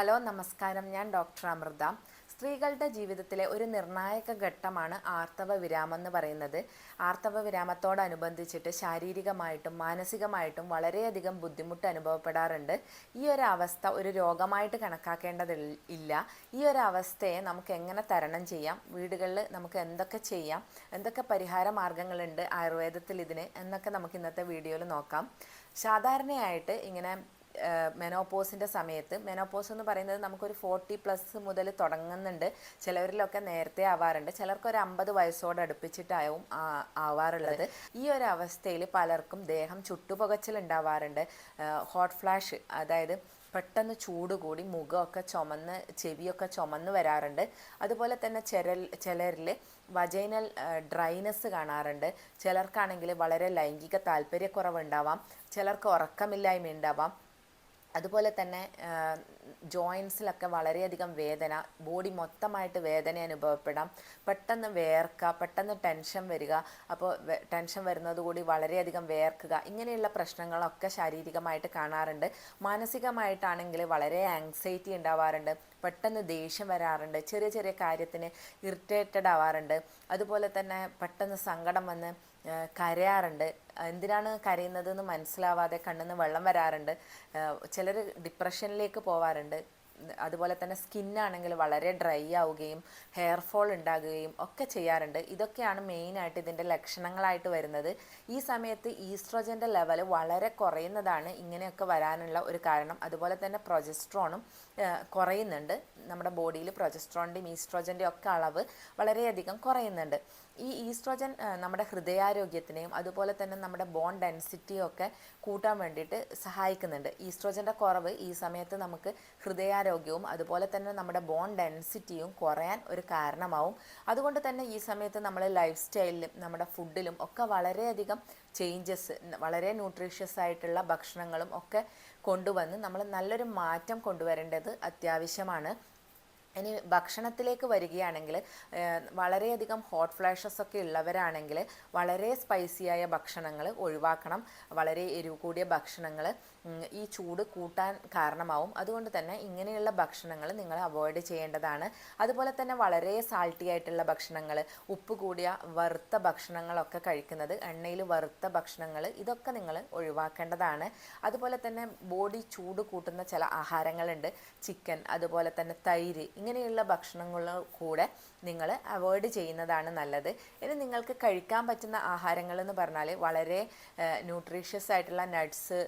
Hello നമസ്കാരം. ഞാൻ doctor Amrita. സ്ത്രീകളുടെ ജീവിതത്തിലെ ഒരു നിർണായക ഘട്ടമാണ് ആർത്തവ വിരാമം എന്ന് പറയുന്നത്. ആർത്തവ വിരാമത്തോടനുബന്ധിച്ചിട്ട് ശാരീരികമായിട്ടും മാനസികമായിട്ടും വളരെയധികം ബുദ്ധിമുട്ട് അനുഭവപ്പെടാറുണ്ട്. ഈ ഒരു അവസ്ഥ ഒരു രോഗമായിട്ട് കണക്കാക്കേണ്ടതില്ല ഈ ഒരു അവസ്ഥയെ നമുക്ക് എങ്ങനെ തരണം ചെയ്യാം? വീടുകളിൽ നമുക്ക് എന്തൊക്കെ ചെയ്യാം? എന്തൊക്കെ പരിഹാര മാർഗങ്ങളുണ്ട് ആയുർവേദത്തിൽ ഇതിന്? എന്നൊക്കെ നമുക്ക് ഇന്നത്തെ വീഡിയോയിൽ നോക്കാം. സാധാരണയായിട്ട് ഇങ്ങനെ മെനോപോസിന്റെ സമയത്ത്. മെനോപോസ് എന്ന് പറയുന്നത് നമുക്കൊരു ഫോർട്ടി പ്ലസ് മുതൽ തുടങ്ങുന്നുണ്ട്. ചിലവരിലൊക്കെ നേരത്തെ ആവാറുണ്ട്. ചിലർക്ക് ഒരു അമ്പത് വയസ്സോട് അടുപ്പിച്ചിട്ടാവും ആവാറുള്ളത്. ഈ ഒരു അവസ്ഥയിൽ പലർക്കും ദേഹം ചുട്ടുപുകച്ചിൽ ഉണ്ടാവാറുണ്ട് ഹോട്ട് ഫ്ലാഷ് അതായത് പെട്ടെന്ന് ചൂട് കൂടി മുഖമൊക്കെ ചുമന്ന് ചെവിയൊക്കെ ചുമന്ന് വരാറുണ്ട്. അതുപോലെ തന്നെ ചിരൽ ചിലരിൽ വജൈനൽ ഡ്രൈനസ് കാണാറുണ്ട്. ചിലർക്കാണെങ്കിൽ വളരെ ലൈംഗിക താല്പര്യക്കുറവ് ഉണ്ടാവാം ചിലർക്ക് ഉറക്കമില്ലായ്മ ഉണ്ടാവാം അതുപോലെ തന്നെ ജോയിൻസിലൊക്കെ വളരെയധികം വേദന ബോഡി മൊത്തമായിട്ട് വേദന അനുഭവപ്പെടാം. പെട്ടെന്ന് വേർക്കുക പെട്ടെന്ന് ടെൻഷൻ വരിക അപ്പോൾ ടെൻഷൻ വരുന്നതുകൂടി വളരെയധികം വേർക്കുക ഇങ്ങനെയുള്ള പ്രശ്നങ്ങളൊക്കെ ശാരീരികമായിട്ട് കാണാറുണ്ട്. മാനസികമായിട്ടാണെങ്കിൽ വളരെ ആങ്സൈറ്റി ഉണ്ടാവാറുണ്ട് പെട്ടെന്ന് ദേഷ്യം വരാറുണ്ട് ചെറിയ ചെറിയ കാര്യത്തിന് ഇറിറ്റേറ്റഡ് ആവാറുണ്ട്. അതുപോലെ തന്നെ പെട്ടെന്ന് സങ്കടം വന്ന് കരയാറുണ്ട്. എന്തിനാണ് കരയുന്നതെന്ന് മനസ്സിലാവാതെ കണ്ണിന്ന് വെള്ളം വരാറുണ്ട്. ചിലർ ഡിപ്രഷനിലേക്ക് പോവാറുണ്ട്. അതുപോലെ തന്നെ സ്കിന്നാണെങ്കിൽ വളരെ ഡ്രൈ ആവുകയും ഹെയർ ഫോൾ ഉണ്ടാകുകയും ഒക്കെ ചെയ്യാറുണ്ട്. ഇതൊക്കെയാണ് മെയിനായിട്ട് ഇതിന്റെ ലക്ഷണങ്ങളായിട്ട് വരുന്നത്. ഈ സമയത്ത് ഈസ്ട്രോജന്റെ ലെവൽ വളരെ കുറയുന്നതാണ് ഇങ്ങനെയൊക്കെ വരാനുള്ള ഒരു കാരണം. അതുപോലെ തന്നെ പ്രൊജസ്ട്രോണും കുറയുന്നുണ്ട്. നമ്മുടെ ബോഡിയിൽ പ്രൊജസ്ട്രോണിന്റെയും ഈസ്ട്രോജന്റെയും ഒക്കെ അളവ് വളരെയധികം കുറയുന്നുണ്ട്. ഈ ഈസ്ട്രോജൻ നമ്മുടെ ഹൃദയാരോഗ്യത്തിനെയും അതുപോലെ തന്നെ നമ്മുടെ ബോൺ ഡെൻസിറ്റിയും ഒക്കെ കൂട്ടാൻ വേണ്ടിയിട്ട് സഹായിക്കുന്നുണ്ട്. ഈസ്ട്രോജന്റെ കുറവ് ഈ സമയത്ത് നമുക്ക് ഹൃദയാരോഗ്യവും അതുപോലെ തന്നെ നമ്മുടെ ബോൺ ഡെൻസിറ്റിയും കുറയാൻ ഒരു കാരണമാവും. അതുകൊണ്ട് തന്നെ ഈ സമയത്ത് നമ്മൾ ലൈഫ് സ്റ്റൈലിലും നമ്മുടെ ഫുഡിലും ഒക്കെ വളരെയധികം ചേഞ്ചസ് വളരെ ന്യൂട്രീഷ്യസ് ആയിട്ടുള്ള ഭക്ഷണങ്ങളും ഒക്കെ കൊണ്ടുവന്ന് നമ്മൾ നല്ലൊരു മാറ്റം കൊണ്ടുവരേണ്ടത് അത്യാവശ്യമാണ്. ഇനി ഭക്ഷണത്തിലേക്ക് വരികയാണെങ്കിൽ വളരെയധികം ഹോട്ട് ഫ്ലാഷസ് ഒക്കെ ഉള്ളവരാണെങ്കിൽ വളരെ സ്പൈസിയായ ഭക്ഷണങ്ങൾ ഒഴിവാക്കണം. വളരെ എരിവ് കൂടിയ ഭക്ഷണങ്ങൾ ഈ ചൂട് കൂട്ടാൻ കാരണമാവും. അതുകൊണ്ട് തന്നെ ഇങ്ങനെയുള്ള ഭക്ഷണങ്ങൾ നിങ്ങൾ അവോയ്ഡ് ചെയ്യേണ്ടതാണ്. അതുപോലെ തന്നെ വളരെ സാൾട്ടി ആയിട്ടുള്ള ഭക്ഷണങ്ങൾ ഉപ്പ് കൂടിയ വറുത്ത ഭക്ഷണങ്ങളൊക്കെ കഴിക്കുന്നത് എണ്ണയിൽ വറുത്ത ഭക്ഷണങ്ങൾ ഇതൊക്കെ നിങ്ങൾ ഒഴിവാക്കേണ്ടതാണ്. അതുപോലെ തന്നെ ബോഡി ചൂട് കൂട്ടുന്ന ചില ആഹാരങ്ങളുണ്ട്. ചിക്കൻ അതുപോലെ തന്നെ തൈര് ഇങ്ങനെയുള്ള ഭക്ഷണങ്ങൾ കൂടെ നിങ്ങൾ അവോയ്ഡ് ചെയ്യുന്നതാണ് നല്ലത്. ഇനി നിങ്ങൾക്ക് കഴിക്കാൻ പറ്റുന്ന ആഹാരങ്ങൾ എന്ന് പറഞ്ഞാൽ വളരെ ന്യൂട്രീഷ്യസ് ആയിട്ടുള്ള നട്ട്സ്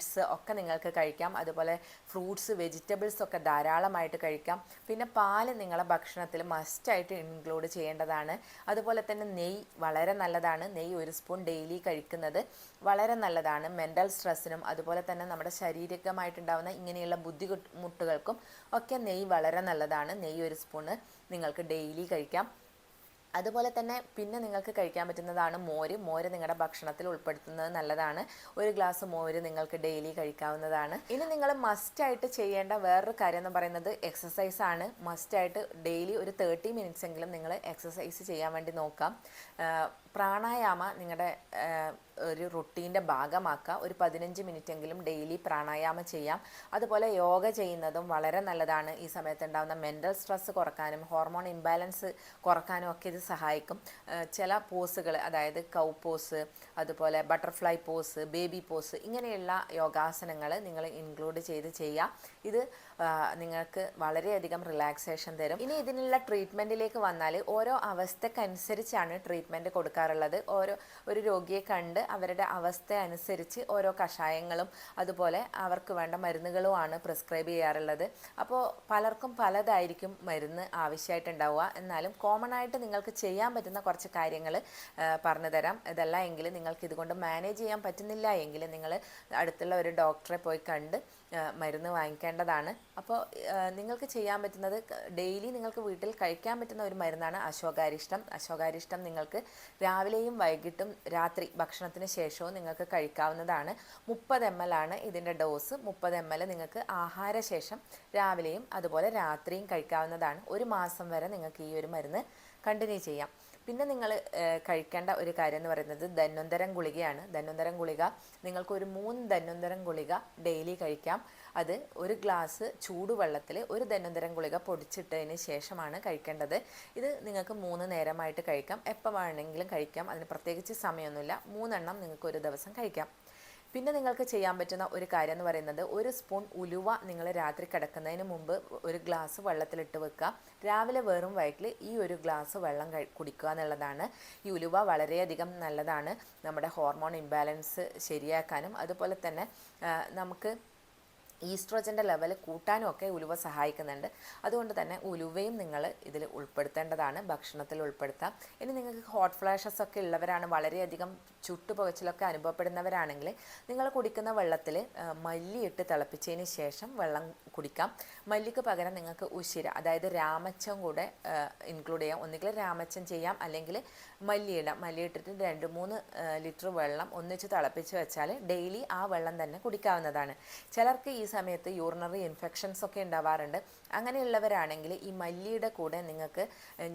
സീഡ്സ് ഒക്കെ നിങ്ങൾക്ക് കഴിക്കാം. അതുപോലെ ഫ്രൂട്ട്സ് വെജിറ്റബിൾസ് ഒക്കെ ധാരാളമായിട്ട് കഴിക്കാം. പിന്നെ പാൽ നിങ്ങളുടെ ഭക്ഷണത്തിൽ മസ്റ്റായിട്ട് ഇൻക്ലൂഡ് ചെയ്യേണ്ടതാണ്. അതുപോലെ തന്നെ നെയ്യ് വളരെ നല്ലതാണ്. നെയ്യ് ഒരു സ്പൂൺ ഡെയിലി കഴിക്കുന്നത് വളരെ നല്ലതാണ്. മെന്റൽ സ്ട്രെസ്സിനും അതുപോലെ തന്നെ നമ്മുടെ ശാരീരികമായിട്ടുണ്ടാകുന്ന ഇങ്ങനെയുള്ള ബുദ്ധിമുട്ടുകൾക്കും ഒക്കെ നെയ്യ് വളരെ നല്ലതാണ്. നെയ്യ് ഒരു സ്പൂണ് നിങ്ങൾക്ക് ഡെയിലി കഴിക്കാം. അതുപോലെ തന്നെ പിന്നെ നിങ്ങൾക്ക് കഴിക്കാൻ പറ്റുന്നതാണ് മോര്. മോര് നിങ്ങളുടെ ഭക്ഷണത്തിൽ ഉൾപ്പെടുത്തുന്നത് നല്ലതാണ്. ഒരു ഗ്ലാസ് മോര് നിങ്ങൾക്ക് ഡെയിലി കഴിക്കാവുന്നതാണ്. ഇനി നിങ്ങൾ മസ്റ്റായിട്ട് ചെയ്യേണ്ട വേറൊരു കാര്യം എന്ന് പറയുന്നത് എക്സസൈസ് ആണ്. മസ്റ്റായിട്ട് ഡെയിലി ഒരു തേർട്ടി മിനിറ്റ്സ് എങ്കിലും നിങ്ങൾ എക്സസൈസ് ചെയ്യാൻ വേണ്ടി നോക്കാം. പ്രാണായാമ നിങ്ങളുടെ ഒരു റുട്ടീന്റെ ഭാഗമാക്കുക ഒരു പതിനഞ്ച് എങ്കിലും ഡെയിലി പ്രാണായാമം ചെയ്യാം. അതുപോലെ യോഗ ചെയ്യുന്നതും വളരെ നല്ലതാണ്. ഈ സമയത്ത് ഉണ്ടാകുന്ന മെന്റൽ സ്ട്രെസ് കുറക്കാനും ഹോർമോൺ ഇംബാലൻസ് കുറക്കാനും ഒക്കെ ഇത് സഹായിക്കും. ചില പോസുകൾ അതായത് കൗ പോസ് അതുപോലെ ബട്ടർഫ്ലൈ പോസ് ബേബി പോസ് ഇങ്ങനെയുള്ള യോഗാസനങ്ങൾ നിങ്ങൾ ഇൻക്ലൂഡ് ചെയ്ത് ചെയ്യുക. ഇത് നിങ്ങൾക്ക് വളരെയധികം റിലാക്സേഷൻ തരും. ഇനി ഇതിനുള്ള ട്രീറ്റ്മെന്റിലേക്ക് വന്നാൽ ഓരോ അവസ്ഥക്കനുസരിച്ചാണ് ട്രീറ്റ്മെന്റ് കൊടുക്കാറുള്ളത്. ഓരോ ഒരു രോഗിയെ കണ്ട് അവരുടെ അവസ്ഥ അനുസരിച്ച് ഓരോ കഷായങ്ങളും അതുപോലെ അവർക്ക് വേണ്ട മരുന്നുകളുമാണ് പ്രിസ്ക്രൈബ് ചെയ്യാറുള്ളത്. അപ്പോൾ പലർക്കും പലതായിരിക്കും മരുന്ന് ആവശ്യമായിട്ടുണ്ടാവുക. എന്നാലും കോമൺ ആയിട്ട് നിങ്ങൾക്ക് ചെയ്യാൻ പറ്റുന്ന കുറച്ച് കാര്യങ്ങൾ പറഞ്ഞു തരാം ഇതല്ല എങ്കിൽ നിങ്ങൾക്ക് ഇതുകൊണ്ട് മാനേജ് ചെയ്യാൻ പറ്റുന്നില്ല എങ്കിൽ നിങ്ങൾ അടുത്തുള്ള ഒരു ഡോക്ടറെ പോയി കണ്ട് മരുന്ന് വാങ്ങിക്കേണ്ടതാണ്. അപ്പോൾ നിങ്ങൾക്ക് ചെയ്യാൻ പറ്റുന്നത് ഡെയിലി നിങ്ങൾക്ക് വീട്ടിൽ കഴിക്കാൻ പറ്റുന്ന ഒരു മരുന്നാണ് അശോകാരിഷ്ടം. അശോകാരിഷ്ടം നിങ്ങൾക്ക് രാവിലെയും വൈകിട്ടും രാത്രി ഭക്ഷണത്തിന് ശേഷവും നിങ്ങൾക്ക് കഴിക്കാവുന്നതാണ്. മുപ്പത് എം എൽ ആണ് ഇതിന്റെ ഡോസ് മുപ്പത് എം എൽ നിങ്ങൾക്ക് ആഹാരശേഷം രാവിലെയും അതുപോലെ രാത്രിയും കഴിക്കാവുന്നതാണ്. ഒരു മാസം വരെ നിങ്ങൾക്ക് ഈ ഒരു മരുന്ന് കണ്ടിന്യൂ ചെയ്യാം. പിന്നെ നിങ്ങൾ കഴിക്കേണ്ട ഒരു കാര്യം എന്ന് പറയുന്നത് ധന്വന്തരം ഗുളികയാണ്. ധന്വന്തരം ഗുളിക നിങ്ങൾക്ക് ഒരു മൂന്ന് ധന്വന്തരം ഗുളിക ഡെയിലി കഴിക്കാം. അത് ഒരു ഗ്ലാസ് ചൂടുവെള്ളത്തിൽ ഒരു ധന്വന്തരം ഗുളിക പൊടിച്ചിട്ടതിന് ശേഷമാണ് കഴിക്കേണ്ടത്. ഇത് നിങ്ങൾക്ക് മൂന്ന് നേരമായിട്ട് കഴിക്കാം. എപ്പോൾ വേണമെങ്കിലും കഴിക്കാം. അതിന് പ്രത്യേകിച്ച് സമയമൊന്നുമില്ല. മൂന്നെണ്ണം നിങ്ങൾക്ക് ഒരു ദിവസം കഴിക്കാം. പിന്നെ നിങ്ങൾക്ക് ചെയ്യാൻ പറ്റുന്ന ഒരു കാര്യം എന്ന് പറയുന്നത് ഒരു സ്പൂൺ ഉലുവ നിങ്ങൾ രാത്രി കിടക്കുന്നതിന് മുമ്പ് ഒരു ഗ്ലാസ് വെള്ളത്തിലിട്ട് വെക്കുക. രാവിലെ വെറും വയറ്റിൽ ഈ ഒരു ഗ്ലാസ് വെള്ളം കുടിക്കുക എന്നുള്ളതാണ്. ഈ ഉലുവ വളരെയധികം നല്ലതാണ്. നമ്മുടെ ഹോർമോൺ ഇംബാലൻസ് ശരിയാക്കാനും അതുപോലെ തന്നെ നമുക്ക് ഈസ്ട്രോജന്റെ ലെവൽ കൂട്ടാനും ഒക്കെ ഉലുവ സഹായിക്കുന്നുണ്ട്. അതുകൊണ്ട് തന്നെ ഉലുവയും നിങ്ങൾ ഇതിൽ ഉൾപ്പെടുത്തേണ്ടതാണ്. ഭക്ഷണത്തിൽ ഉൾപ്പെടുത്താം. ഇനി നിങ്ങൾക്ക് ഹോട്ട് ഫ്ലാഷസ് ഒക്കെ ഉള്ളവരാണ് വളരെയധികം ചുട്ടുപുകച്ചിലൊക്കെ അനുഭവപ്പെടുന്നവരാണെങ്കിൽ നിങ്ങൾ കുടിക്കുന്ന വെള്ളത്തിൽ മല്ലിയിട്ട് തിളപ്പിച്ചതിന് ശേഷം വെള്ളം കുടിക്കാം. മല്ലിക്ക് പകരം നിങ്ങൾക്ക് ഉശിര അതായത് രാമച്ചം കൂടെ ഇൻക്ലൂഡ് ചെയ്യാം. ഒന്നുകിൽ രാമച്ചം ചെയ്യാം അല്ലെങ്കിൽ മല്ലിയിടാം മല്ലിയിട്ടിട്ട് രണ്ട് മൂന്ന് ലിറ്റർ വെള്ളം ഒന്നിച്ച് തിളപ്പിച്ച് വെച്ചാൽ ഡെയിലി ആ വെള്ളം തന്നെ കുടിക്കാവുന്നതാണ്. ചിലർക്ക് ഈ സമയത്ത് യൂറിനറി ഇൻഫെക്ഷൻസ് ഒക്കെ ഉണ്ടാവാറുണ്ട്. അങ്ങനെയുള്ളവരാണെങ്കിൽ ഈ മല്ലിയുടെ കൂടെ നിങ്ങൾക്ക്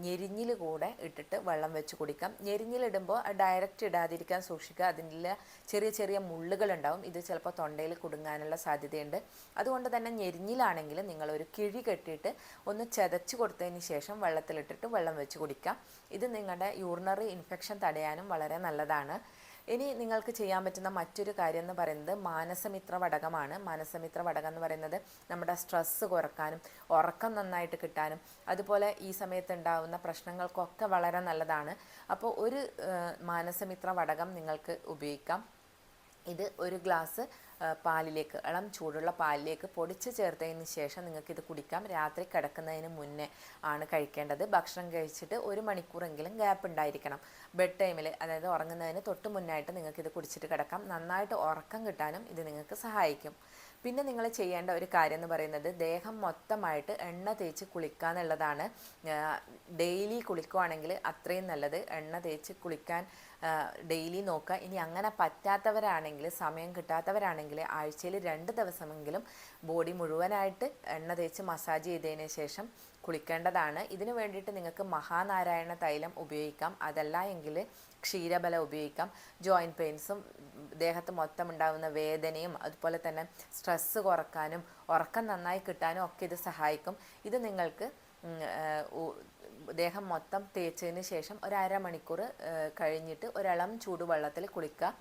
ഞെരിഞ്ഞിൽ കൂടെ ഇട്ടിട്ട് വെള്ളം വെച്ച് കുടിക്കാം. ഞെരിഞ്ഞിലിടുമ്പോൾ ഡയറക്റ്റ് ഇടാതിരിക്കാൻ സൂക്ഷിക്കുക. അതിന്റെ ചെറിയ ചെറിയ മുള്ളുകൾ ഉണ്ടാവും. ഇത് ചിലപ്പോൾ തൊണ്ടയിൽ കുടുങ്ങാനുള്ള സാധ്യതയുണ്ട്. അതുകൊണ്ട് തന്നെ ഞെരിഞ്ഞിലാണെങ്കിൽ നിങ്ങൾ ഒരു കിഴി കെട്ടിയിട്ട് ഒന്ന് ചതച്ച് കൊടുത്തതിന് ശേഷം വെള്ളത്തിലിട്ടിട്ട് വെള്ളം വെച്ച് കുടിക്കാം. ഇത് നിങ്ങളുടെ യൂറിനറി ഇൻഫെക്ഷൻ തടയാനും വളരെ നല്ലതാണ്. ഇനി നിങ്ങൾക്ക് ചെയ്യാൻ പറ്റുന്ന മറ്റൊരു കാര്യം എന്ന് പറയുന്നത് മാനസമിത്ര വടകമാണ്. മാനസമിത്ര വടകം എന്ന് പറയുന്നത് നമ്മുടെ സ്ട്രെസ്സ് കുറക്കാനും ഉറക്കം നന്നായിട്ട് കിട്ടാനും അതുപോലെ ഈ സമയത്ത് ഉണ്ടാകുന്ന പ്രശ്നങ്ങൾക്കൊക്കെ വളരെ നല്ലതാണ്. അപ്പോൾ ഒരു മാനസമിത്ര വടകം നിങ്ങൾക്ക് ഉപയോഗിക്കാം. ഇത് ഒരു ഗ്ലാസ് പാലിലേക്ക് ഇളം ചൂടുള്ള പാലിലേക്ക് പൊടിച്ച് ചേർത്തതിന് ശേഷം നിങ്ങൾക്കിത് കുടിക്കാം. രാത്രി കിടക്കുന്നതിന് മുന്നേ ആണ് കഴിക്കേണ്ടത്. ഭക്ഷണം കഴിച്ചിട്ട് ഒരു മണിക്കൂറെങ്കിലും ഗ്യാപ്പ് ഉണ്ടായിരിക്കണം. ബെഡ് ടൈമിൽ അതായത് ഉറങ്ങുന്നതിന് തൊട്ട് മുന്നായിട്ട് നിങ്ങൾക്കിത് കുടിച്ചിട്ട് കിടക്കാം. നന്നായിട്ട് ഉറക്കം കിട്ടാനും ഇത് നിങ്ങൾക്ക് സഹായിക്കും. പിന്നെ നിങ്ങൾ ചെയ്യേണ്ട ഒരു കാര്യം എന്ന് പറയുന്നത് ദേഹം മൊത്തമായിട്ട് എണ്ണ തേച്ച് കുളിക്കുക എന്നുള്ളതാണ്. ഡെയിലി കുളിക്കുവാണെങ്കിൽ അത്രയും നല്ലത്. എണ്ണ തേച്ച് കുളിക്കാൻ ഡെയിലി നോക്കുക. ഇനി അങ്ങനെ പറ്റാത്തവരാണെങ്കിൽ സമയം കിട്ടാത്തവരാണെങ്കിൽ ആഴ്ചയിൽ രണ്ട് ദിവസമെങ്കിലും ബോഡി മുഴുവനായിട്ട് എണ്ണ തേച്ച് മസാജ് ചെയ്തതിന് ശേഷം കുളിക്കേണ്ടതാണ്. ഇതിനു വേണ്ടിയിട്ട് നിങ്ങൾക്ക് മഹാനാരായണ തൈലം ഉപയോഗിക്കാം. അതല്ല എങ്കിൽ ക്ഷീരബലം ഉപയോഗിക്കാം. ജോയിന്റ് പെയിൻസും ദേഹത്ത് മൊത്തം ഉണ്ടാകുന്ന വേദനയും അതുപോലെ തന്നെ സ്ട്രെസ്സ് കുറക്കാനും ഉറക്കം നന്നായി കിട്ടാനും ഒക്കെ ഇത് സഹായിക്കും. ഇത് നിങ്ങൾക്ക് ദേഹം മൊത്തം തേച്ചതിന് ശേഷം ഒരു അരമണിക്കൂർ മണിക്കൂർ കഴിഞ്ഞിട്ട് ഒരളം ചൂടുവെള്ളത്തിൽ കുളിക്കുക.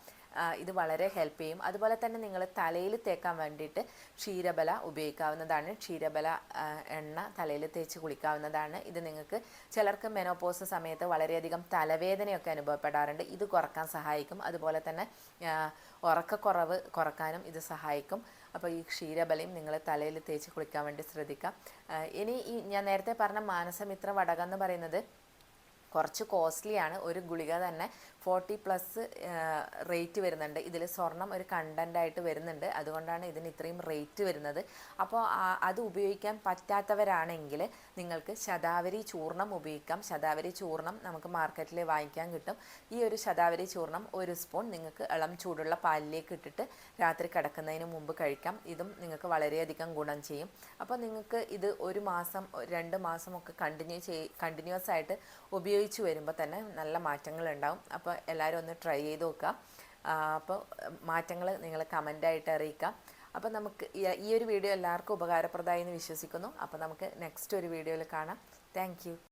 ഇത് വളരെ ഹെൽപ്പ് ചെയ്യും. അതുപോലെ തന്നെ നിങ്ങൾ തലയിൽ തേക്കാൻ വേണ്ടിയിട്ട് ക്ഷീരബല ഉപയോഗിക്കാവുന്നതാണ്. ക്ഷീരബല എണ്ണ തലയിൽ തേച്ച് കുളിക്കാവുന്നതാണ്. ഇത് നിങ്ങൾക്ക് ചിലർക്ക് മെനോപോസ് സമയത്ത് വളരെയധികം തലവേദനയൊക്കെ അനുഭവപ്പെടാറുണ്ട്. ഇത് കുറയ്ക്കാൻ സഹായിക്കും. അതുപോലെ തന്നെ ഉറക്കക്കുറവ് കുറക്കാനും ഇത് സഹായിക്കും. അപ്പോൾ ഈ ക്ഷീരബലയും നിങ്ങൾ തലയിൽ തേച്ച് കുളിക്കാൻ വേണ്ടി ശ്രദ്ധിക്കാം. ഇനി ഈ ഞാൻ നേരത്തെ പറഞ്ഞ മാനസമിത്ര വടകം എന്ന് പറയുന്നത് കുറച്ച് കോസ്റ്റ്ലിയാണ് ഒരു ഗുളിക തന്നെ ഫോർട്ടി പ്ലസ് റേറ്റ് വരുന്നുണ്ട്. ഇതിൽ സ്വർണം ഒരു കണ്ടന്റ് ആയിട്ട് വരുന്നുണ്ട്. അതുകൊണ്ടാണ് ഇതിന് ഇത്രയും റേറ്റ് വരുന്നത്. അപ്പോൾ അത് ഉപയോഗിക്കാൻ പറ്റാത്തവരാണെങ്കിൽ നിങ്ങൾക്ക് ശതാവരി ചൂർണം ഉപയോഗിക്കാം. ശതാവരി ചൂർണം നമുക്ക് മാർക്കറ്റിൽ വാങ്ങിക്കാൻ കിട്ടും. ഈ ഒരു ശതാവരി ചൂർണം ഒരു സ്പൂൺ നിങ്ങൾക്ക് ഇളം ചൂടുള്ള പാലിലേക്ക് ഇട്ടിട്ട് രാത്രി കിടക്കുന്നതിന് മുമ്പ് കഴിക്കാം. ഇതും നിങ്ങൾക്ക് വളരെയധികം ഗുണം ചെയ്യും. അപ്പോൾ നിങ്ങൾക്ക് ഇത് ഒരു മാസം രണ്ട് മാസമൊക്കെ കണ്ടിന്യൂ ചെയ് കണ്ടിന്യൂസ് ആയിട്ട് ഉപയോഗിച്ച് വരുമ്പോൾ തന്നെ നല്ല മാറ്റങ്ങൾ ഉണ്ടാവും. അപ്പോൾ എല്ലാവരും ഒന്ന് ട്രൈ ചെയ്ത് നോക്കുക. അപ്പോൾ മാറ്റങ്ങൾ നിങ്ങൾ കമന്റായിട്ട് അറിയിക്കുക. അപ്പോൾ നമുക്ക് ഈ ഒരു വീഡിയോ എല്ലാവർക്കും ഉപകാരപ്രദമായി എന്ന് വിശ്വസിക്കുന്നു. അപ്പോൾ നമുക്ക് നെക്സ്റ്റ് ഒരു വീഡിയോയിൽ കാണാം. താങ്ക്